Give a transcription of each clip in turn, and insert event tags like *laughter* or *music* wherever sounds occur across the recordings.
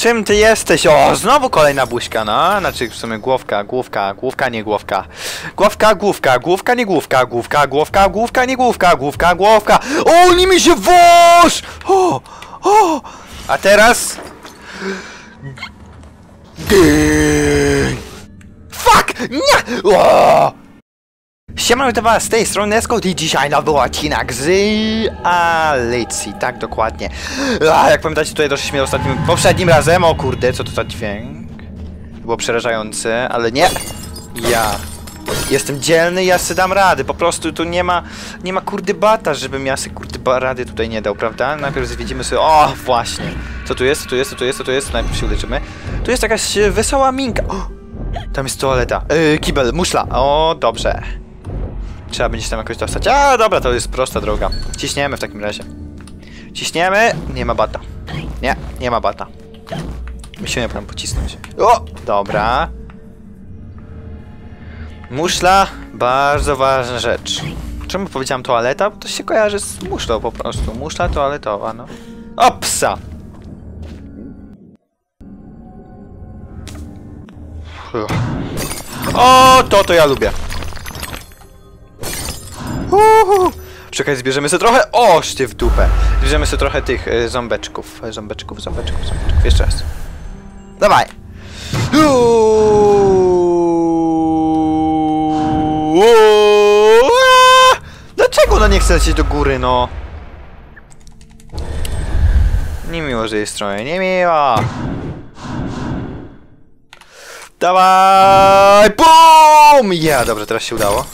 Czym ty jesteś? O, znowu kolejna buźka, no. Znaczy w sumie główka, główka, główka, nie główka. Główka, główka, główka, nie główka, główka, główka, główka, nie główka, główka, główka. O, nie mi się wąż! O, o. A teraz... Fuck! Nie! O! Siemano to was, z tej strony Escort i dzisiaj nowy odcinek z Alicji, tak dokładnie. A, jak pamiętacie, tutaj doszliśmy ostatnim, poprzednim razem, o kurde, co to za dźwięk? Było przerażające, ale nie, ja jestem dzielny, ja sobie dam rady, po prostu tu nie ma, nie ma kurde bata, żebym ja sobie kurde ba- rady tutaj nie dał, prawda? Najpierw zwiedzimy sobie, o właśnie, co tu jest, co tu jest, co tu jest, co tu jest, najpierw się uleczymy. Tu jest jakaś e, wesoła minka, o, tam jest toaleta, yy, kibel, muszla, o, dobrze. Trzeba będzie tam jakoś dostać. A, dobra, to jest prosta droga. Ciśniemy w takim razie. Ciśniemy. Nie ma bata. Nie, nie ma bata. Musimy tam pocisnąć. O, dobra. Muszla, bardzo ważna rzecz. Czemu powiedziałem toaleta? Bo to się kojarzy z muszlą po prostu. Muszla toaletowa, no. Opsa! O, to to ja lubię. Uhu. Czekaj, zbierzemy sobie trochę. Oż ty w dupę. Zbierzemy sobie trochę tych e, ząbeczków. E, Ząbeczków, ząbeczków, ząbeczków. Jeszcze raz. Dawaj. Dlaczego ona nie chce lecieć do góry, no? Niemiło, że jest trochę. Niemiło. Dawaj! BUM! Ja, dobrze, teraz się udało.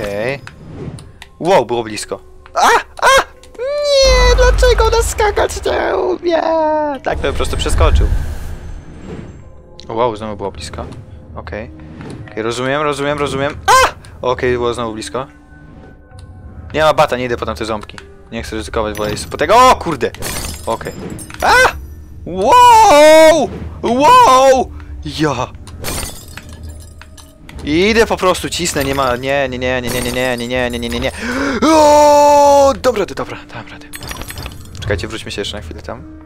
Okej. Wow, było blisko. A! A! Nie! Dlaczego ona skakać nie umie? Tak, to po prostu przeskoczył. Wow, znowu było blisko. Okej. Okej, rozumiem, rozumiem, rozumiem. A! Okej, było znowu blisko. Nie ma bata, nie idę po tamte ząbki. Nie chcę ryzykować, wolę iść po tego. O, kurde! Okej. A! Wow! Wow! Ja! Idę po prostu, cisnę, nie ma, nie, nie, nie, nie, nie, nie, nie, nie, nie, nie, nie, nie, nie. Dobra, to dobra, radę. Czekajcie, wróćmy się jeszcze na chwilę tam.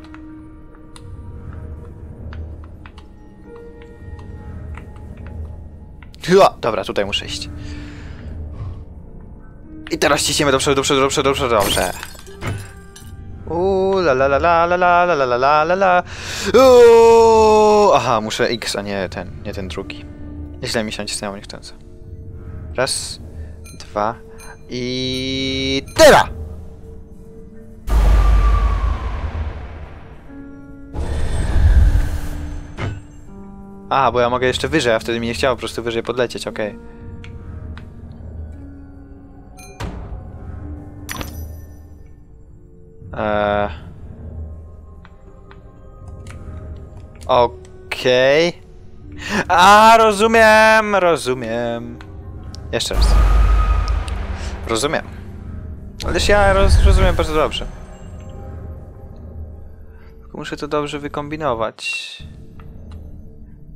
Hyła, dobra, tutaj muszę iść. I teraz ciśniemy do przodu, do przodu, do przodu, do przodu, dobrze. Uuu, la la la la la la la la la la la Aha, muszę X, a nie ten, nie ten drugi. Źle mi się nacisnęło niechcąco. Raz, dwa i... Teraz! A, bo ja mogę jeszcze wyżej, a wtedy mi nie chciało po prostu wyżej podlecieć, okej. Eee... Okej. A, rozumiem, rozumiem. Jeszcze raz. Rozumiem. Ależ ja roz, rozumiem bardzo dobrze. Tylko muszę to dobrze wykombinować.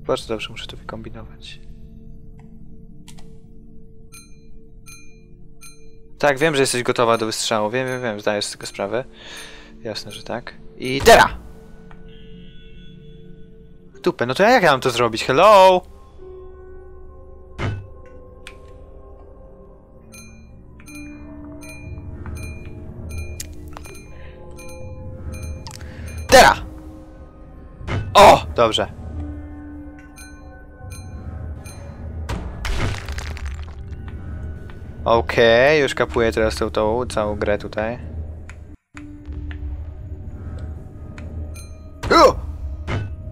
Bardzo dobrze muszę to wykombinować. Tak, wiem, że jesteś gotowa do wystrzału. Wiem, wiem, wiem, zdaję sobie sprawę. Jasne, że tak. I teraz! Dupę, no to jak ja mam to zrobić? Hello? Teraz! O! Dobrze. Okej, już kapuję teraz tą, tą całą grę tutaj.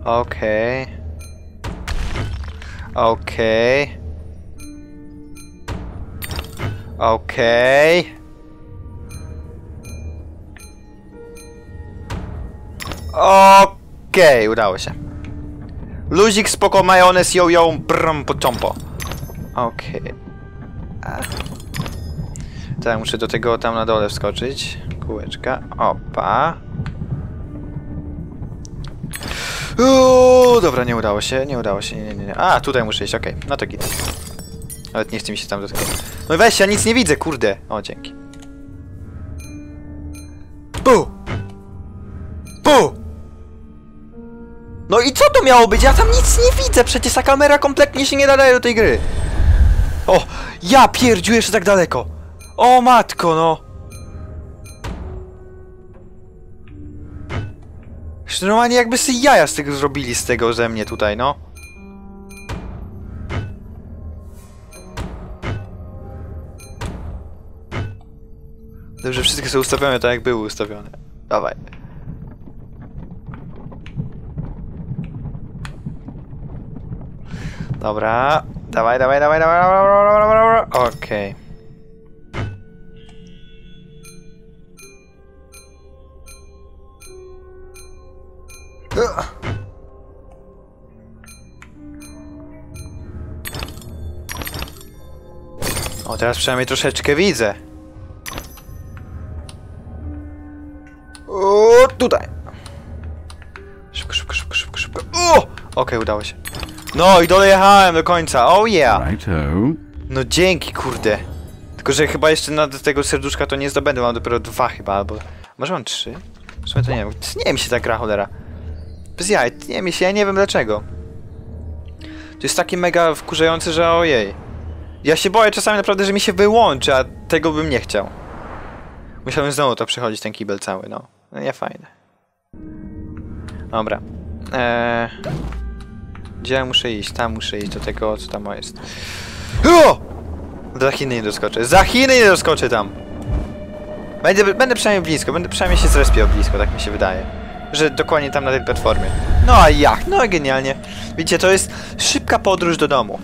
Okej. Okej. Okej. Okej, udało się. Luzik, spoko, majonez, yo, yo, brum, potompo. Okej. A. Tak, muszę do tego tam na dole wskoczyć. Kółeczka. Opa. Uuu, dobra, nie udało się, nie udało się, nie, nie, nie. A, tutaj muszę iść, okej, no to git. Nawet nie chce mi się tam do tego. No weź, ja nic nie widzę, kurde. O, dzięki. Bu! Pu! No i co to miało być? Ja tam nic nie widzę, przecież ta kamera kompletnie się nie nadaje do tej gry. O, ja pierdziu jeszcze tak daleko. O matko, no. Że normalnie jakby sobie jaja z tego zrobili, z tego ze mnie tutaj, no. Dobrze, wszystkie są ustawione tak, jak były ustawione. Dawaj. Dobra. Dawaj, dawaj, dawaj, dawaj, dawaj, dawaj, dawaj, dawaj. Okej. Okay. O, teraz przynajmniej troszeczkę widzę. O, tutaj. Szybko, szybko, szybko, szybko, szybko. O! Okej, udało się. No i dolejechałem do końca. Oh yeah. No dzięki, kurde. Tylko, że chyba jeszcze na tego serduszka to nie zdobędę. Mam dopiero dwa chyba, albo... Może mam trzy? W sumie to nie wiem. Nie mi się ta gra, cholera. Bez jaj, nie mi się, ja nie wiem dlaczego. To jest takie mega wkurzające, że ojej. Ja się boję czasami naprawdę, że mi się wyłączy, a tego bym nie chciał. Musiałem znowu to przechodzić, ten kibel cały, no. No nie fajne. Dobra. Eee... Gdzie ja muszę iść? Tam muszę iść do tego, co tam jest. O! Za Chiny nie doskoczę. Za Chiny nie doskoczę tam! Będę, będę przynajmniej blisko, będę przynajmniej się zrespiał blisko, tak mi się wydaje. Że dokładnie tam na tej platformie. No a jak? No genialnie. Widzicie, to jest szybka podróż do domu.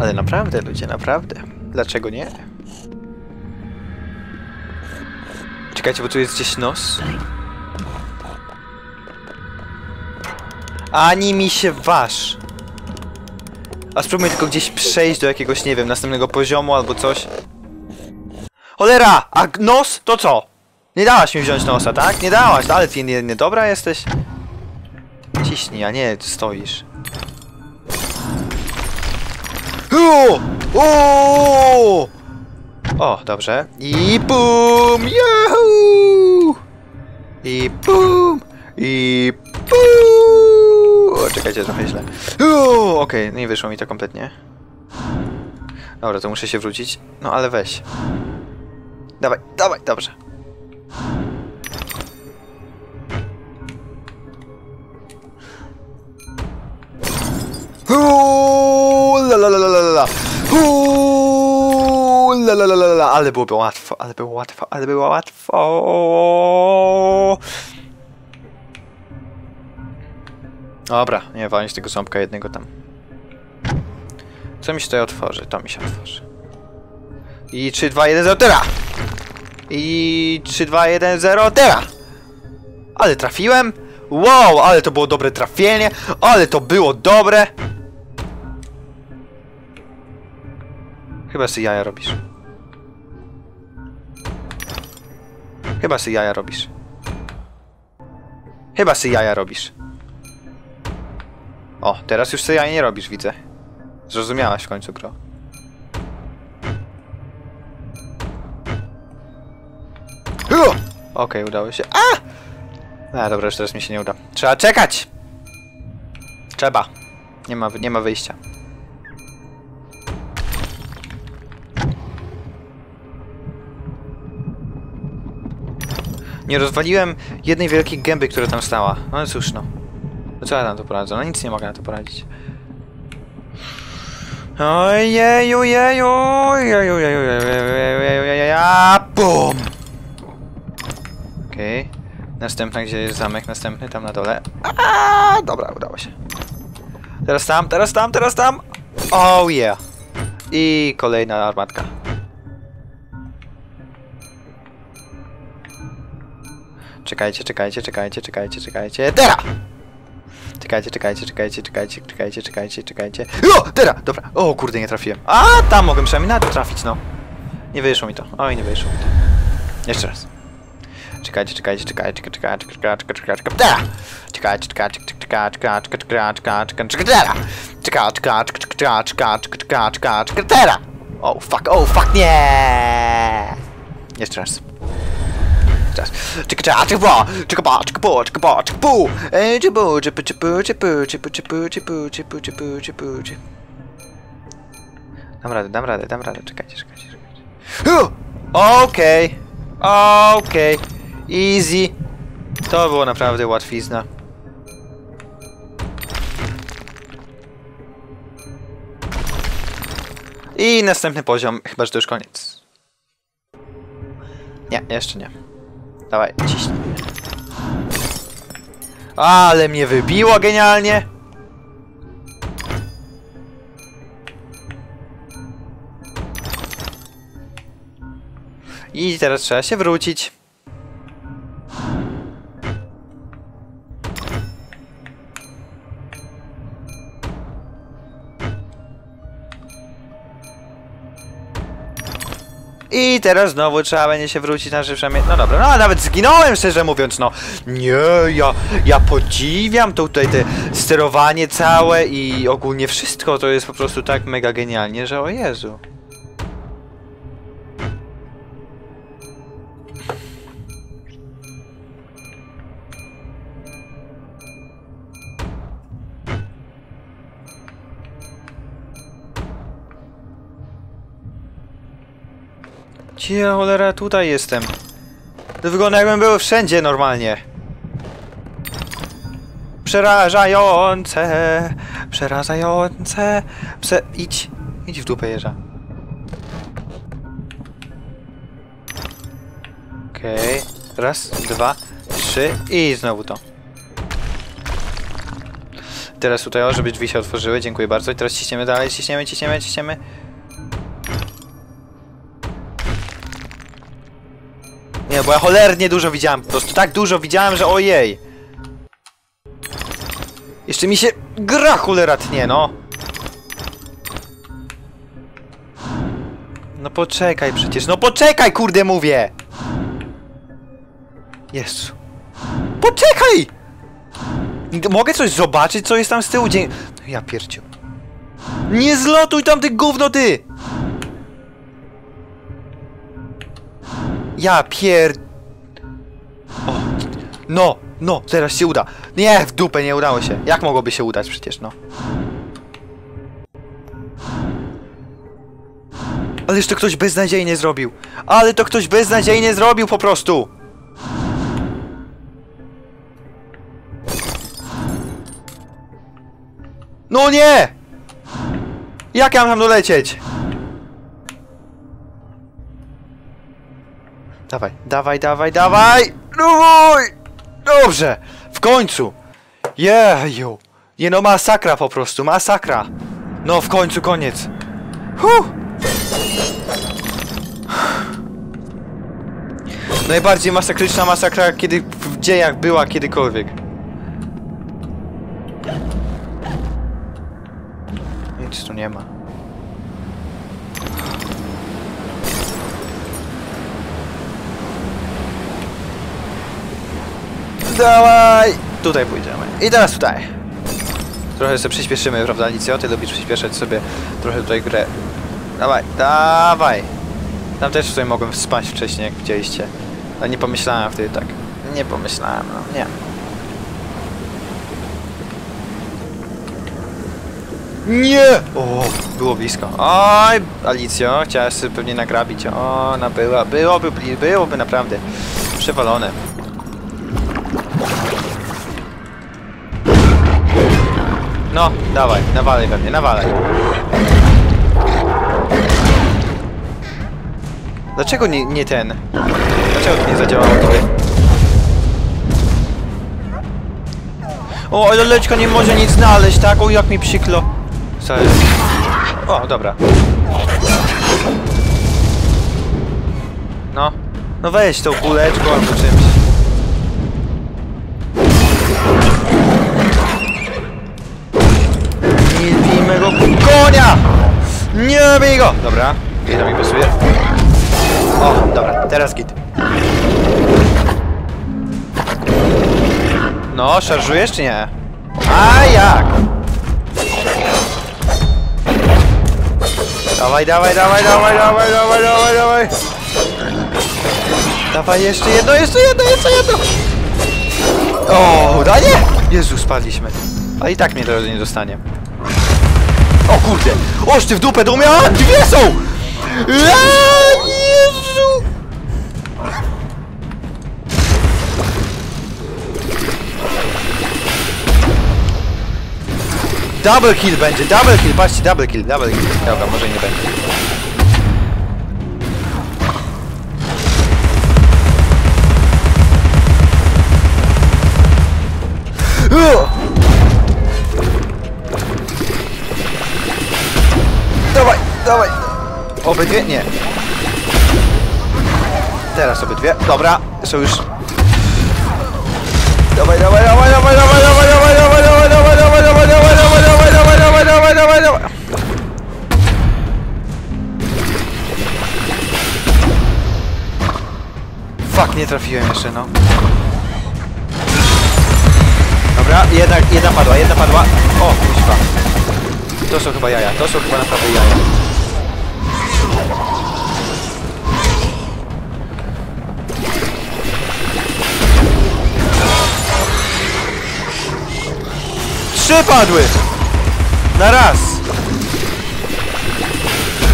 Ale naprawdę, ludzie, naprawdę. Dlaczego nie? Czekajcie, bo tu jest gdzieś nos. Ani mi się waż. A spróbujmy tylko gdzieś przejść do jakiegoś, nie wiem, następnego poziomu albo coś. Cholera! A nos to co? Nie dałaś mi wziąć nosa, tak? Nie dałaś, ale ty nie, nie dobra jesteś. Ciśnij, a nie, stoisz. O! O! O, dobrze. I bum! Yahoo! I bum! I bum! O, czekajcie, trochę źle. Okej, nie wyszło mi to kompletnie. Dobra, to muszę się wrócić. No ale weź. Dawaj, dawaj, dobrze. Uuu, la la la la la. Ale byłoby łatwo, ale było łatwo, ale było łatwo. Dobra, nie walić tego ząbka jednego tam. Co mi się tutaj otworzy? To mi się otworzy. I 3, 2, 1, 0, teraz! I 3, 2, 1, 0, teraz! Ale trafiłem! Wow, ale to było dobre trafienie! Ale to było dobre! Chyba sobie jaja robisz. Chyba sobie jaja robisz. Chyba sobie jaja robisz. O, teraz już sobie jaja nie robisz, widzę. Zrozumiałaś w końcu, gro. Okej, udało się. A! A, dobra, już teraz mi się nie uda. Trzeba czekać! Trzeba. Nie ma, nie ma wyjścia. Nie rozwaliłem jednej wielkiej gęby, która tam stała. No ale cóż, no. No co ja na to poradzę? No nic nie mogę na to poradzić. Ojeju, jeju, jeju, jeju, jeju, jeju, jeju, BUM! Okej. Okay. Następna, gdzie jest zamek, następny, tam na dole. Aaaa, dobra, udało się. Teraz tam, teraz tam, teraz tam! Oh yeah! I kolejna armatka. Czekajcie, czekajcie, czekajcie, czekajcie, czekajcie. Teraz! Czekajcie, czekajcie, czekajcie, czekajcie, czekajcie, czekajcie, czekajcie. O! Teraz! Dobra. O kurde, nie trafiłem. A, tam mogłem przynajmniej na to trafić, no. Nie wyszło mi to. Oj, nie wyszło mi to. Jeszcze raz. Czekajcie, czekajcie, czekajcie, czekajcie, czekajcie, czekajcie, czekajcie, teraz! Czekajcie, czekajcie, czekajcie, czekajcie, czekajcie, czekajcie, czekajcie, teraz! Czekajcie, czekajcie, czekajcie, czekajcie, czekajcie, czekajcie, teraz! Oh fuck, oh fuck, nie! Jeszcze raz. Czas. Czeka, czeka, czeka, bo, czeka, bo, czeka, bo, czeka, bo, czeka. E, bu, czy bu, czy bu, czy bu, czy bu, czy bu, czy bu, czy bu, czy bu, czy... Dam radę, dam radę, dam radę, czekajcie, czekajcie, czekajcie. Okej, okej, easy. To było naprawdę łatwizna. I następny poziom, chyba że to już koniec. Nie, jeszcze nie. Dawaj, ciśnij. Ale mnie wybiło genialnie! I teraz trzeba się wrócić. I teraz znowu trzeba będzie się wrócić na żywsze No dobra, no a nawet zginąłem szczerze mówiąc, no. Nie, ja, ja podziwiam tutaj te sterowanie całe i ogólnie wszystko to jest po prostu tak mega genialnie, że o Jezu. Gdzie cholera tutaj jestem? To wygląda jakbym był wszędzie normalnie. Przerażające, przerażające. Prze... Idź, idź w dupę jeża. Okej, raz, dwa, trzy i znowu to. Teraz tutaj, żeby drzwi się otworzyły, dziękuję bardzo. I teraz ciśniemy dalej, ciśniemy, ciśniemy, ciśniemy. Nie, bo ja cholernie dużo widziałem, po prostu tak dużo widziałem, że ojej. Jeszcze mi się gra cholera tnie, no. No poczekaj przecież, no poczekaj kurde mówię! Jezu. Poczekaj! Mogę coś zobaczyć, co jest tam z tyłu? Dzie no ja pierdziu. Nie zlotuj tam ty gówno ty! Ja pier... No, no, teraz się uda. Nie, w dupę nie udało się. Jak mogłoby się udać przecież, no. Ależ to ktoś beznadziejnie zrobił. Ale to ktoś beznadziejnie zrobił po prostu. No nie! Jak ja mam tam dolecieć? Dawaj, dawaj, dawaj, dawaj! Dawaj! Dobrze! W końcu! Jeju! Nie no, masakra po prostu, masakra! No, w końcu koniec! Huh! Najbardziej masakryczna masakra, kiedy w dziejach była kiedykolwiek. Nic tu nie ma. Dawaj! Tutaj pójdziemy. I teraz tutaj. Trochę sobie przyspieszymy, prawda, Alicjo? Ty lubisz przyspieszać sobie trochę tutaj grę. Dawaj, dawaj! Tam też tutaj mogłem spać wcześniej, jak widzieliście. Ale nie pomyślałem wtedy tak. Nie pomyślałem, no nie. Nie! O, było blisko. Oj, Alicjo, chciałaś sobie pewnie nagrabić. O, no była, byłoby, byłoby naprawdę przewalone. No, dawaj, nawalaj we mnie, nawalaj. Dlaczego nie, nie ten? Dlaczego to nie zadziałało tobie? O, ale leczka nie może nic znaleźć, tak? O, jak mi przyklo. Co jest? O, dobra. No. No weź tą kuleczką albo czymś. Nie bij go! Dobra, i to mi pasuje. O, dobra, teraz git. No, szarżujesz czy nie? A jak? Dawaj, dawaj, dawaj, dawaj, dawaj, dawaj, dawaj, dawaj. Dawaj, jeszcze jedno, jeszcze jedno, jeszcze jedno! O, da nie! Jezu, spadliśmy. Ale i tak mnie to nie dostanie. O kurde! Oż ty w dupę do mnie! A, dwie są! A, Jezu! Double kill będzie, double kill, patrzcie, double kill, double kill. Dobra, może nie będzie. Obydwie? Nie. Teraz obydwie. Dobra, są już. Dawaj, dawaj, dawaj, dawaj, dawaj, dawaj, dawaj, dawaj, dawaj, dawaj, dawaj, dawaj, dawaj, dawaj, dawaj, dawaj, dawaj, dawaj, dawaj, dawaj. Fuck, nie trafiłem jeszcze, no. Dobra, jedna, jedna padła, jedna padła. O, kuźwa. To są chyba jaja, to są chyba naprawdę jaja. Trzy padły! Na raz!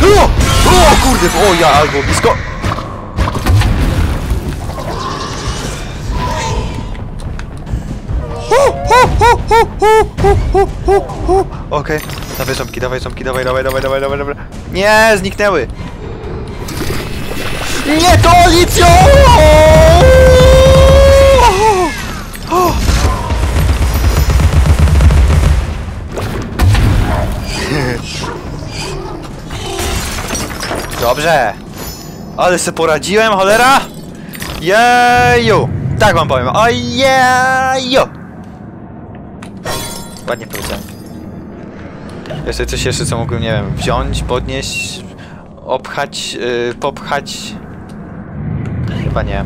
O! O kurde, o ja, albo blisko. Okej, dawaj ząbki, dawaj ząbki, dawaj, dawaj, dawaj, dawaj, dawaj, dawaj. Nie, zniknęły. Nie, to Alicjo! Dobrze. Ale se poradziłem, cholera! Jeju! Tak wam powiem. Ojeju! Ładnie powiedziałem. Jeszcze coś jeszcze, co mógłbym, nie wiem, wziąć, podnieść, obchać, yy, popchać. Chyba nie.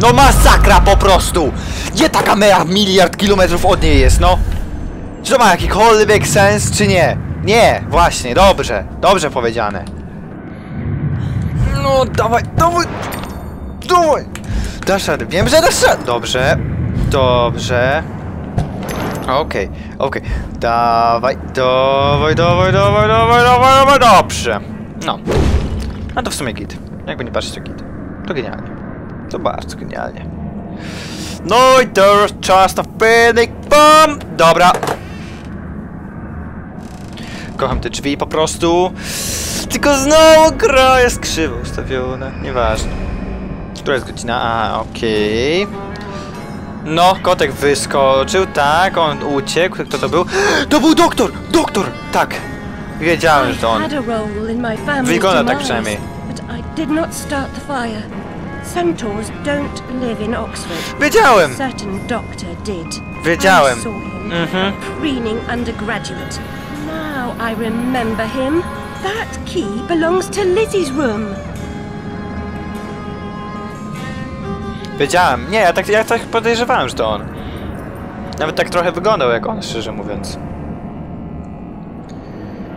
No masakra po prostu! Gdzie ta kamera miliard kilometrów od niej jest, no? Czy to ma jakikolwiek sens, czy nie? Nie, właśnie, dobrze, dobrze powiedziane. No, dawaj, dawaj, dawaj! Dasz radę, wiem, że dasz radę. Dobrze, dobrze. Okej, okej. Dawaj, dawaj, dawaj, dawaj, dawaj, dawaj, dawaj, dobrze. No. No to w sumie git. Jakby nie patrzeć, to git. To genialnie. To bardzo genialnie. No i teraz czas na panic bomb! Dobra. Kocham te drzwi po prostu. Tylko znowu gra jest krzywo ustawiona. Nieważne. Która jest godzina? A, okej. No, kotek wyskoczył, tak, on uciekł. Kto to był? *gasps* To był doktor! Doktor! Tak. Wiedziałem, że to on. Wygląda tak przynajmniej. Centaurs don't live in Oxford. Wiedziałem! Certain doctor did. Wiedziałem. I saw him. Mhm. Preening undergraduate. I remember him. That key belongs to Lizzie's room. Wiedziałem. Nie, ja tak, ja tak podejrzewałem, że to on. Nawet tak trochę wyglądał jak on, szczerze mówiąc.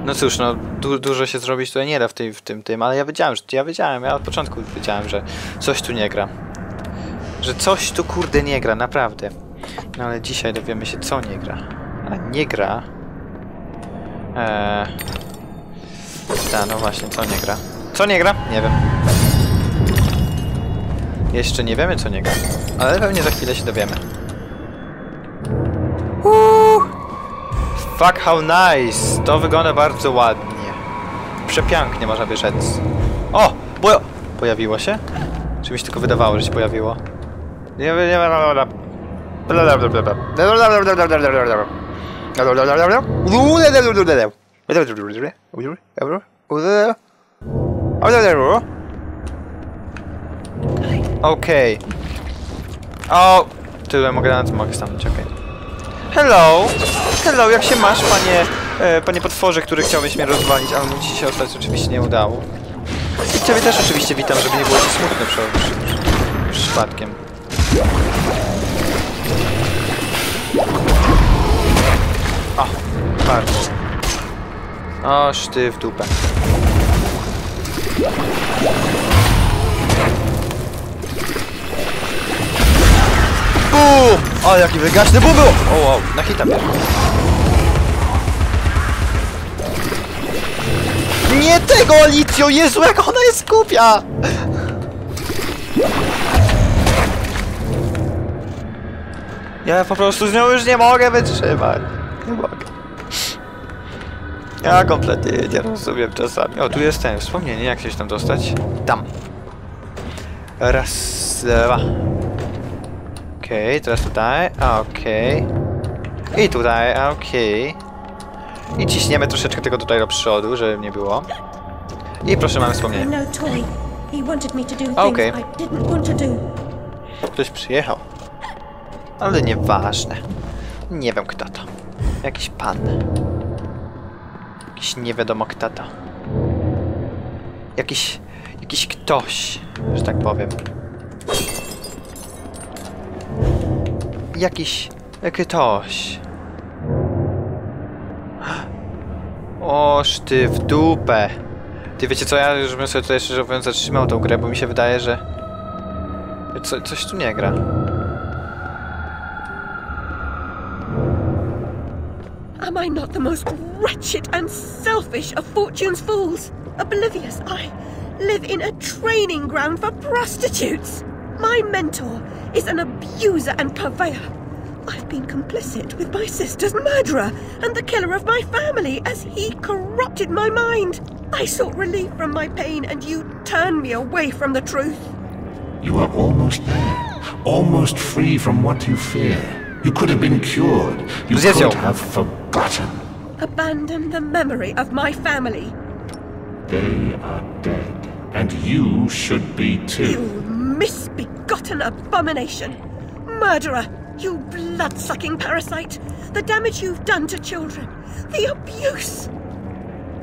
No cóż, no du dużo się zrobić tutaj nie da w, tej, w tym, tym, ale ja wiedziałem, że ja wiedziałem, ja od początku wiedziałem, że coś tu nie gra. Że coś tu kurde nie gra, naprawdę. No ale dzisiaj dowiemy się co nie gra. A nie gra. Eee... Ta, no właśnie, co nie gra. Co nie gra? Nie wiem. Jeszcze nie wiemy co nie gra. Ale pewnie za chwilę się dowiemy. Uuu. Fuck how nice! To wygląda bardzo ładnie. Przepięknie można by rzec. O! Bo... Pojawiło się? Czy mi się tylko wydawało, że się pojawiło? Nie wiem, nie wiem. Okej. O! Tyle mogę na mogę stanąć, okej. Hello! Hello, jak się masz, panie, e, panie potworze, który chciałbyś mnie rozwalić, ale mu ci się ostać oczywiście nie udało. I ciebie też oczywiście witam, żeby nie było ci smutno przy, przy, przy, przypadkiem. O, bardzo. Oż ty w dupę. Bum! O, jaki wygaśny bum był! O, wow, na hita bierze. Nie tego, Alicjo! Jezu, jak ona jest głupia! Ja po prostu z nią już nie mogę wytrzymać. Nie mogę. Ja kompletnie nie rozumiem czasami. O, tu jest ten wspomnienie, jak się tam dostać? Tam. Raz, dwa. Okej, teraz tutaj, okej. I tutaj, okej. I ciśniemy troszeczkę tego tutaj do przodu, żeby nie było. I proszę, mamy wspomnienie. No things Okay. Ktoś przyjechał. Ale nieważne. Nie wiem kto to. Jakiś pan. Jakiś nie wiadomo kto to. Jakiś... Jakiś ktoś, że tak powiem. Jakiś... Ktoś. Oż ty w dupę. Ty wiecie co, ja już bym sobie tutaj szczerze mówiąc zatrzymał tą grę, bo mi się wydaje, że... Co, coś tu nie gra. Am I not the most wretched and selfish of fortune's fools? Oblivious, I live in a training ground for prostitutes. My mentor is an abuser and purveyor. I've been complicit with my sister's murderer and the killer of my family as he corrupted my mind. I sought relief from my pain and you turned me away from the truth. You are almost there, almost free from what you fear. You could have been cured. You Zjedzą. could have forgotten. Abandon the memory of my family. They are dead, and you should be too. You misbegotten abomination! Murderer! You blood-sucking parasite! The damage you've done to children! The abuse!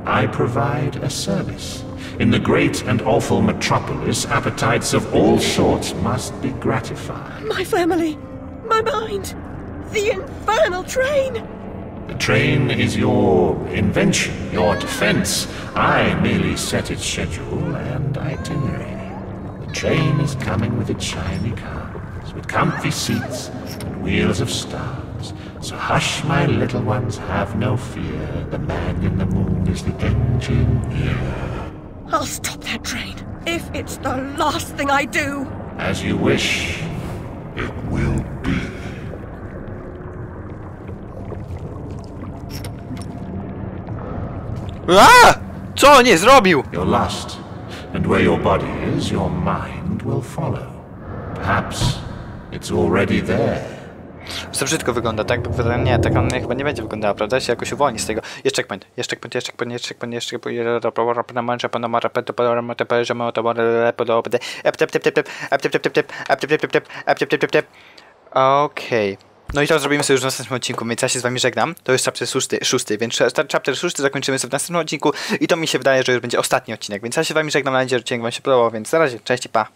I provide a service. In the great and awful metropolis, appetites of all sorts must be gratified. My family! My mind! The infernal train! The train is your invention, your defense. I merely set its schedule and itinerary. The train is coming with its shiny cars, with comfy seats and wheels of stars. So hush, my little ones, have no fear. The man in the moon is the engineer. I'll stop that train if it's the last thing I do! As you wish, it will A! Co on nie zrobił? You're lost, and where your body is, your mind will follow. Perhaps it's already there. To brzydko wygląda, tak? Nie, tak on chyba nie będzie wyglądała, prawda? Się jakoś uwolni z tego. Jeszcze checkpoint, jeszcze checkpoint, jeszcze checkpoint, jeszcze checkpoint, jeszcze checkpoint. Okej. No i to zrobimy sobie już w następnym odcinku, więc ja się z wami żegnam. To jest chapter 6, szósty, więc chapter 6 zakończymy sobie w następnym odcinku i to mi się wydaje, że już będzie ostatni odcinek, więc ja się z wami żegnam, mam nadzieję, że odcinek wam się podobał, więc na razie, cześć i pa.